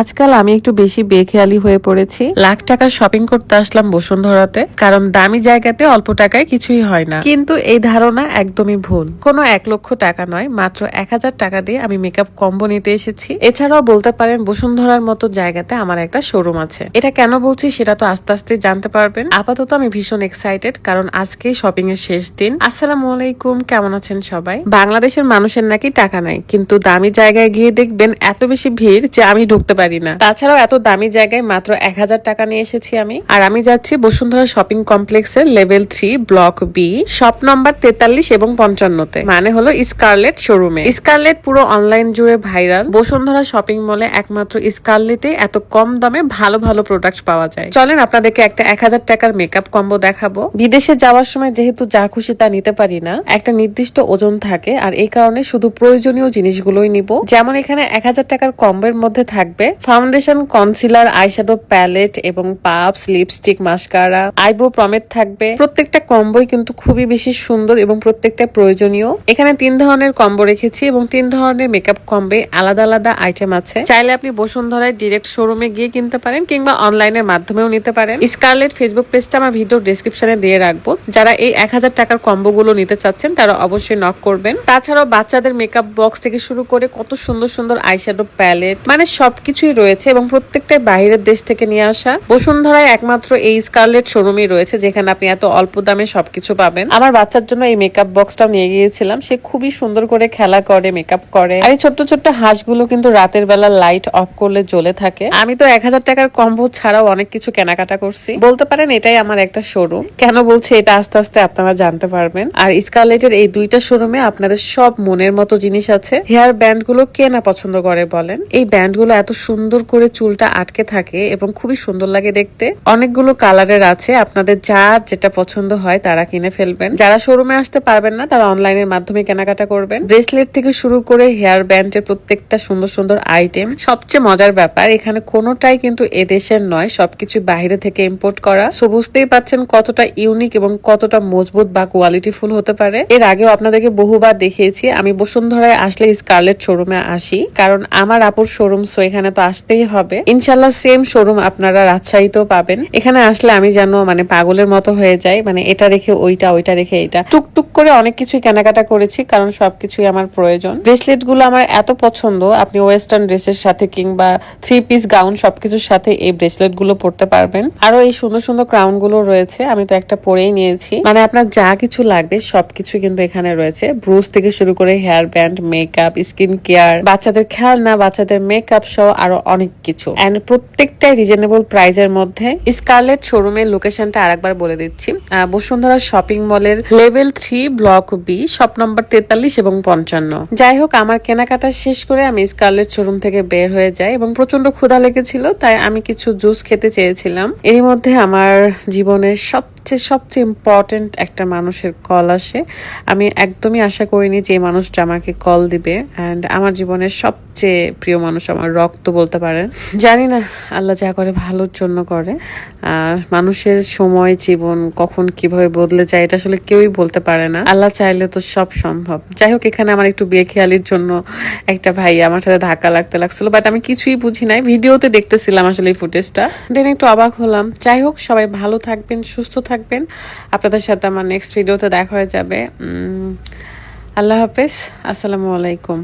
আজকাল আমি একটু বেশি বেখেয়ালি হয়ে পড়েছি। লাখ টাকার শপিং করতে আসলাম বসুন্ধরাতে, কারণ দামি জায়গাতে অল্প টাকায় কিছুই হয় না। কিন্তু এই ধারণা একদমই ভুল। কোনো এক লক্ষ টাকা নয়, মাত্র এক হাজার টাকা দিয়ে আমি মেকআপ কম্বো নিতে এসেছি। এছাড়াও বলতে পারেন, বসুন্ধরার মতো জায়গাতে আমার একটা শোরুম আছে। এটা কেন বলছি সেটা তো আস্তে আস্তে জানতে পারবেন। আপাতত আমি ভীষণ এক্সাইটেড কারণ আজকেই শপিং এর শেষ দিন। আসসালামু আলাইকুম, কেমন আছেন সবাই? বাংলাদেশের মানুষের নাকি টাকা নাই, কিন্তু দামি জায়গায় গিয়ে দেখবেন এত বেশি ভিড় যে আমি ঢুকতে পারি না তাছাড়াও এত দামি জায়গায় মাত্র এক হাজার টাকা নিয়ে এসেছি আমি। আর আমি যাচ্ছি বসুন্ধরা শপিং কমপ্লেক্সের level three, block B, shop number তেতাল্লিশ এবং পঞ্চান্নতে। মানে হলো স্কারলেট শোরুমে। স্কারলেট পুরো অনলাইন জুড়ে ভাইরাল। বসুন্ধরা শপিং মলে একমাত্র স্কারলেটে এত কম দামে ভালো ভালো প্রোডাক্ট পাওয়া যায়। চলেন আপনাদেরকে একটা এক হাজার টাকার মেকআপ কম্বো দেখাবো। বিদেশে যাওয়ার সময় যেহেতু যা খুশি তা নিতে পারি না, একটা নির্দিষ্ট ওজন থাকে। আর এই কারণে শুধু প্রয়োজনীয় জিনিসগুলোই নিব। যেমন এখানে এক হাজার টাকার কম্বোর মধ্যে থাকবে ফাউন্ডেশন, কনসিলার, আইশ্যাডো প্যালেট এবং পাপস, লিপস্টিক, মাস্কারা, আইব্রো প্রমেট থাকবে। প্রত্যেকটা কম্বোই কিন্তু খুবই বেশি সুন্দর এবং প্রত্যেকটা প্রয়োজনীয়। এখানে তিন ধরনের কম্বো রেখেছি এবং তিন ধরনের মেকআপ কম্বে আলাদা আলাদা আইটেম আছে। চাইলে আপনি বসুন্ধরায় ডিরেক্ট শোরুমে গিয়ে কিনতে পারেন কিংবা অনলাইনের মাধ্যমেও নিতে পারেন। স্কারলেট ফেসবুক পেজটা আমার ভিডিও ডেসক্রিপশনে দিয়ে রাখব। যারা এই এক হাজার টাকার কম্বো গুলো নিতে চাচ্ছেন, তারা অবশ্যই নক করবেন। তাছাড়াও বাচ্চাদের মেকআপ বক্স থেকে শুরু করে কত সুন্দর সুন্দর আইশ্যাডো প্যালেট মানে সবকিছুই রয়েছে এবং প্রত্যেকটাই বাইরের দেশ থেকে নিয়ে আসা। বসুন্ধরায় একমাত্র এই স্কারলেট শোরুমই রয়েছে, যেখানে আপনি এত অল্প দামে সবকিছু পাবেন। আমার বাচ্চার জন্য এই মেকআপ বক্সটাও নিয়ে গিয়েছিলাম। সে খুবই সুন্দর করে খেলা করে মেকআপ করে। আর এই ছোট্ট ছোট্ট হাঁসগুলো কিন্তু রাতের বেলা লাইট অফ করলে জ্বলে থাকে। আমি তো এক হাজার টাকার কম্বো ছাড়াও অনেক কিছু কেনাকাটা করছি। বলতে পারেন এটাই আমার একটা শোরুম কেন বলছি এটা আস্তে আস্তে আপনারা জানতে পারবেন। আর স্কারলেটের এই দুইটা শোরুমে আপনাদের সব মনের মতো জিনিস আছে। হেয়ার ব্যান্ডগুলো কে না পছন্দ করে বলেন? এই ব্যান্ডগুলো এত সুন্দর করে চুলটা আটকে থাকে এবং খুবই সুন্দর লাগে দেখতে। অনেকগুলো কালারের আছে, আপনাদের যার যেটা পছন্দ হয় তারা কিনে ফেলবেন। যারা শোরুমে আসতে পারবেন না, তারা অনলাইনের মাধ্যমে কেনাকাটা করবেন। ব্রেসলেট থেকে শুরু করে হেয়ার ব্যান্ডের প্রত্যেকটা সুন্দর সুন্দর আইটেম। সবচেয়ে মজার ব্যাপার, এখানে কোনোটাই কিন্তু এদেশের নয়, সবকিছু বাইরে থেকে ইম্পোর্ট করা। সো বুঝতেই পাচ্ছেন কতটা ইউনিক এবং কতটা মজবুত বা কোয়ালিটিফুল হতে পারে। এর আগেও আপনাদেরকে বহুবার দেখিয়েছি, আমি বসুন্ধরায় আসলে স্কারলেট শোরুমে আসি। কারণ আমার আপুর শোরুম সো এখানে তো আসতেই হবে। ইনশাল্লাহ সেম শোরুম আপনারা রাজশাহীতেও পাবেন। এখানে আসলে আমি যেন মানে পাগলের মতো হয়ে যাই মানে এটা রেখে ওইটা ওইটা রেখে এটা টুকটুক করে অনেক কিছুই কেনাকাটা করেছি, কারণ সবকিছুই আমার প্রয়োজন। ব্রেসলেটগুলো আমার এত পছন্দ, আপনি ওয়েস্টার্ন ড্রেসের সাথে কিংবা থ্রি পিস গাউন সবকিছুর সাথে এই ব্রেসলেটগুলো পরতে পারবেন। আরও এই সুন্দর সুন্দর ক্রাউনগুলো রয়েছে, আমি তো একটা পরেই নিয়েছি। মানে আপনার যা কিছু লাগবে সবকিছু কিন্তু এখানে রয়েছে। ব্রুজ থেকে শুরু করে hair band makeup skin care বাচ্চাদের খেলনা, বাচ্চাদের মেকআপ সহ আরও অনেক কিছু। এন্ড প্রত্যেকটাই রিজনেবল প্রাইজের মধ্যে। স্কারলেট শোরুমের লোকেশনটা আরেকবার বলে দিচ্ছি। বসুন্ধরা শপিং মলের level three block B shop number তেতাল্লিশ এবং পঞ্চান্ন। যাই হোক, আমার কেনাকাটা শেষ করে আমি স্কারলেট শোরুম থেকে বের হয়ে যাই এবং প্রচণ্ড ক্ষুধা লেগেছিল, তাই আমি কিছু জুস খেতে চেয়েছিলাম। এর মধ্যে আমার জীবনের সবচেয়ে সবচেয়ে ইম্পর্টেন্ট একটা মানুষের কল আসে। আমি একদমই আশা করিনি যে মানুষটা আমাকে কল দিবে। অ্যান্ড আমার জীবনের সবচেয়ে প্রিয় মানুষ আমার রক্ত বলতে পারেন। জানি না, আল্লাহ যা করে ভালোর জন্য করে। মানুষের সময়, জীবন কখন কীভাবে বদলে যায়, এটা আসলে কেউই বলতে পারে না। আল্লাহ চাইলে তো সব সম্ভব। যাই হোক, এখানে আমার একটু বিয়ে খেয়ালির জন্য একটা ভাই আমার সাথে ধাক্কা লাগতে লাগছিল বাট আমি কিছুই বুঝি নাই। ভিডিওতে দেখতেছিলাম আসলে এই ফুটেজটা দেন একটু অবাক হলাম। যাই হোক, সবাই ভালো থাকবেন, সুস্থ থাকবেন। আপনাদের সাথে আমার নেক্সট ভিডিওতে দেখা হয়ে যাবে। আল্লাহ হাফেজ। আসসালামু আলাইকুম।